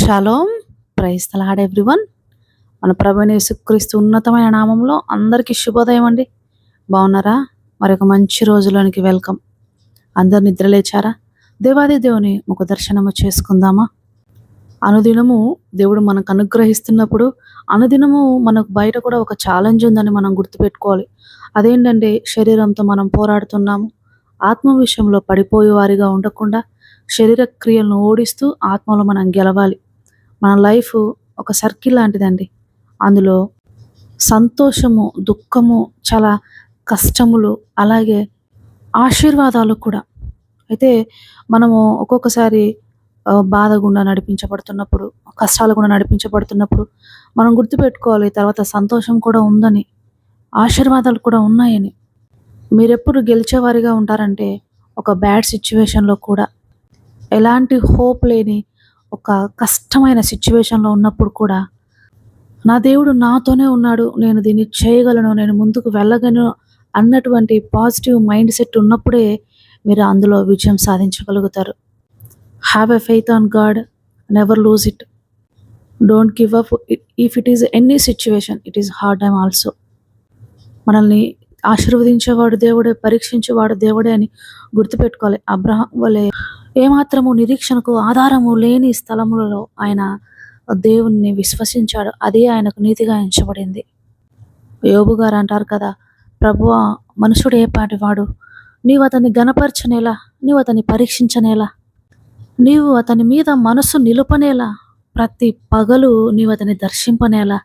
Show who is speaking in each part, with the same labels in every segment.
Speaker 1: Shalom praise తలాడ్ everyone మన ప్రభుని యేసుక్రీస్తు ఉన్నతమైన నామంలో అందరికీ శుభోదయం అండి. బాగున్నారా? మరి ఒక మంచి రోజులోనికి వెల్కమ్. అందరు నిద్రలేచారా దేవాది దేవుని ఒక దర్శనము చేసుకుందామా? అనుదినము దేవుడు మనకు అనుగ్రహిస్తున్నప్పుడు అనుదినము మనకు బయట కూడా ఒక ఛాలెంజ్ ఉందని మనం గుర్తుపెట్టుకోవాలి. అదేంటంటే శరీరంతో మనం పోరాడుతున్నాము. ఆత్మ విషయంలో పడిపోయే వారిగా ఉండకుండా శరీర క్రియలను ఓడిస్తూ ఆత్మలో మనం గెలవాలి. మన లైఫ్ ఒక సర్కిల్ లాంటిదండి. అందులో సంతోషము దుఃఖము చాలా కష్టములు అలాగే ఆశీర్వాదాలు కూడా. అయితే మనము ఒక్కొక్కసారి బాధ గుండా నడిపించబడుతున్నప్పుడు కష్టాలు కూడా నడిపించబడుతున్నప్పుడు మనం గుర్తుపెట్టుకోవాలి తర్వాత సంతోషం కూడా ఉందని ఆశీర్వాదాలు కూడా ఉన్నాయని. మీరెప్పుడు గెలిచేవారిగా ఉంటారంటే ఒక బ్యాడ్ సిచ్యువేషన్లో కూడా. ఎలాంటి హోప్ లేని ఒక కష్టమైన సిచ్యువేషన్లో ఉన్నప్పుడు కూడా నా దేవుడు నాతోనే ఉన్నాడు నేను దీన్ని చేయగలను నేను ముందుకు వెళ్ళగలను అన్నటువంటి పాజిటివ్ మైండ్ సెట్ ఉన్నప్పుడే మీరు అందులో విజయం సాధించగలుగుతారు. Have a faith on God never lose it don't give up if it is any situation it is hard time also మనల్ని ఆశీర్వదించేవాడు దేవుడే పరీక్షించేవాడు దేవుడే అని గుర్తుపెట్టుకోవాలి. అబ్రహం వలె ఏమాత్రము నిరీక్షణకు ఆధారము లేని స్థలములలో ఆయన దేవుణ్ణి విశ్వసించాడు. అదే ఆయనకు నీతిగా ఎంచబడింది. యోబు గారు అంటారు కదా ప్రభువా మనుషుడు ఏ పాటివాడు నీవు అతన్ని గనపరచనేలా నీవు అతన్ని పరీక్షించనేలా? నీవు అతని మీద మనసు నిలుపనేలా? ప్రతి పగలు నీవు అతని దర్శింపనేలా?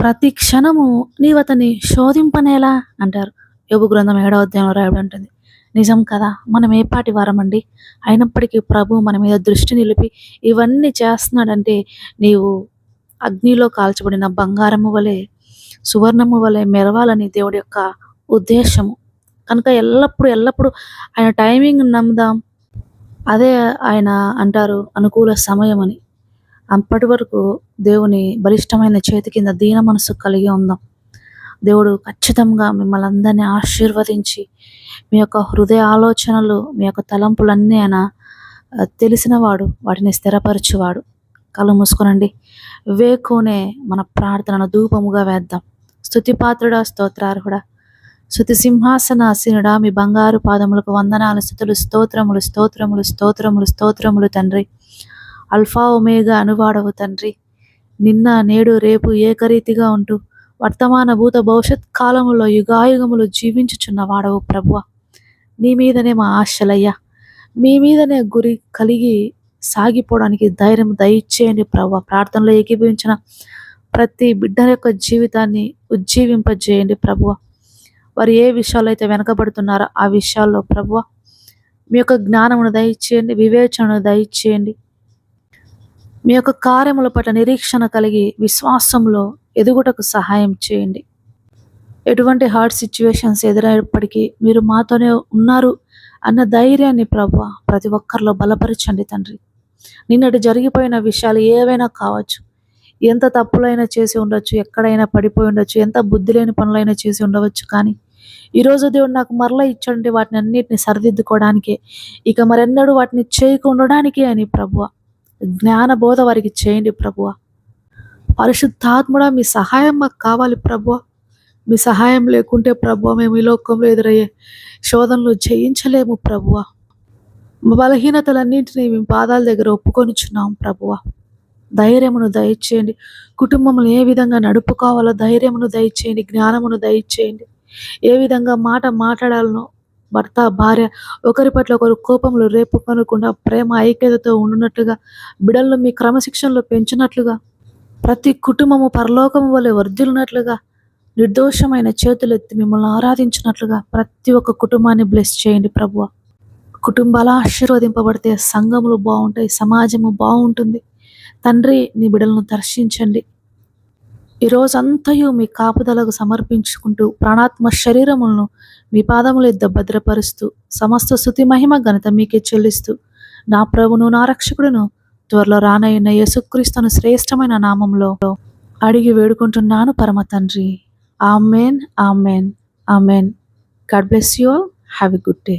Speaker 1: ప్రతి క్షణము నీవు అతన్ని శోధింపనేలా? అంటారు. యోగు గ్రంథం ఏడవ అధ్యాయంలో రాయబడి ఉంటుంది. నిజం కదా? మనం ఏ పాటి వారమండి? అయినప్పటికీ ప్రభు మన మీద దృష్టి నిలిపి ఇవన్నీ చేస్తున్నాడంటే నీవు అగ్నిలో కాల్చబడిన బంగారము వలె సువర్ణము వలె మెరవాలని దేవుడి యొక్క ఉద్దేశము. కనుక ఎల్లప్పుడూ ఎల్లప్పుడూ ఆయన టైమింగ్ నమ్ముదాం. అదే ఆయన అంటారు అనుకూల సమయం అని అప్పటి వరకు దేవుని బలిష్టమైన చేతి కింద దీన మనసు కలిగి ఉందాం. దేవుడు ఖచ్చితంగా మిమ్మల్ని అందరినీ ఆశీర్వదించి మీ యొక్క హృదయ ఆలోచనలు మీ యొక్క తలంపులన్నీ ఆయన తెలిసినవాడు వాటిని స్థిరపరచువాడు. కళ్ళు మూసుకునండి. వేకునే మన ప్రార్థనను ధూపముగా వేద్దాం. స్థుతిపాత్రుడా స్తోత్రార్హుడా. శృతి సింహాసనాసీనుడా మీ బంగారు పాదములకు వందనాలు స్థుతులు స్తోత్రములు స్తోత్రములు స్తోత్రములు స్తోత్రములు తండ్రి. అల్ఫా ఒమేగా అనువాడవు తండ్రి. నిన్న నేడు రేపు ఏకరీతిగా ఉంటూ వర్తమాన భూత భవిష్యత్ కాలములో యుగాయుగములు జీవించుచున్న వాడవు ప్రభువ. నీ మీదనే మా ఆశలయ్యా. మీ మీదనే గురి కలిగి సాగిపోవడానికి ధైర్యం దయచేయండి ప్రభు ప్రార్థనలో ఏకీభవించిన ప్రతి బిడ్డ యొక్క జీవితాన్ని ఉజ్జీవింపజేయండి ప్రభువ. వారు ఏ విషయాల్లో అయితే వెనకబడుతున్నారో ఆ విషయాల్లో ప్రభువ మీ యొక్క జ్ఞానమును దయచేయండి వివేచనను దయచేయండి. మీ యొక్క కార్యముల పట్ల నిరీక్షణ కలిగి విశ్వాసంలో ఎదుగుటకు సహాయం చేయండి. ఎటువంటి హార్డ్ సిచ్యువేషన్స్ ఎదురైనప్పటికీ మీరు మాతోనే ఉన్నారు అన్న ధైర్యాన్ని ప్రభు ప్రతి ఒక్కరిలో బలపరచండి తండ్రి. నిన్నటి జరిగిపోయిన విషయాలు ఏవైనా కావచ్చు. ఎంత తప్పులైనా చేసి ఉండొచ్చు ఎక్కడైనా పడిపోయి ఉండొచ్చు ఎంత బుద్ధి లేని పనులైనా చేసి ఉండవచ్చు కానీ ఈరోజు దేవుడు నాకు మరలా ఇచ్చండి వాటిని అన్నిటిని సరిదిద్దుకోవడానికే ఇక మరెన్నడూ వాటిని చేయకుండడానికే అని ప్రభువ జ్ఞానబోధ వారికి చేయండి ప్రభువ. పరిశుద్ధాత్ముడ మీ సహాయం మాకు కావాలి ప్రభువ. మీ సహాయం లేకుంటే ప్రభువ మేము ఈ లోకంలో ఎదురయ్యే శోధనలు జయించలేము ప్రభువ. బలహీనతలన్నింటినీ మేము పాదాల దగ్గర ఒప్పుకొనిచున్నాం ప్రభువ. ధైర్యమును దయచేయండి. కుటుంబములు ఏ విధంగా నడుపుకోవాలో ధైర్యమును దయచేయండి. జ్ఞానమును దయచేయండి. ఏ విధంగా మాట మాట్లాడాలనో భర్త భార్య ఒకరి పట్ల ఒకరు కోపంలో రేపు కొనకుండా ప్రేమ ఐక్యతతో ఉండునట్లుగా బిడలను మీ క్రమశిక్షణలో పెంచినట్లుగా ప్రతి కుటుంబము పరలోకము వలె వర్ధిల్లునట్లుగా నిర్దోషమైన చేతులెత్తి మిమ్మల్ని ఆరాధించినట్లుగా ప్రతి ఒక్క కుటుంబాన్ని బ్లెస్ చేయండి ప్రభువ. కుటుంబాలు ఆశీర్వదింపబడితే సంఘములు బాగుంటాయి సమాజము బాగుంటుంది. తండ్రి నీ బిడలను దర్శించండి. ఈ రోజంతయు మీ కాపుదలకు సమర్పించుకుంటూ ప్రాణాత్మ శరీరములను మీ పాదముల ఎద్ద భద్రపరుస్తూ సమస్త శృతి మహిమ ఘనత మీకే చెల్లిస్తూ నా ప్రభును నా రక్షకుడును త్వరలో రానయ్యున్న యేసుక్రీస్తును శ్రేష్టమైన నామంలో అడిగి వేడుకుంటున్నాను పరమ తండ్రి. Amen amen amen. God bless you all. Have a good day.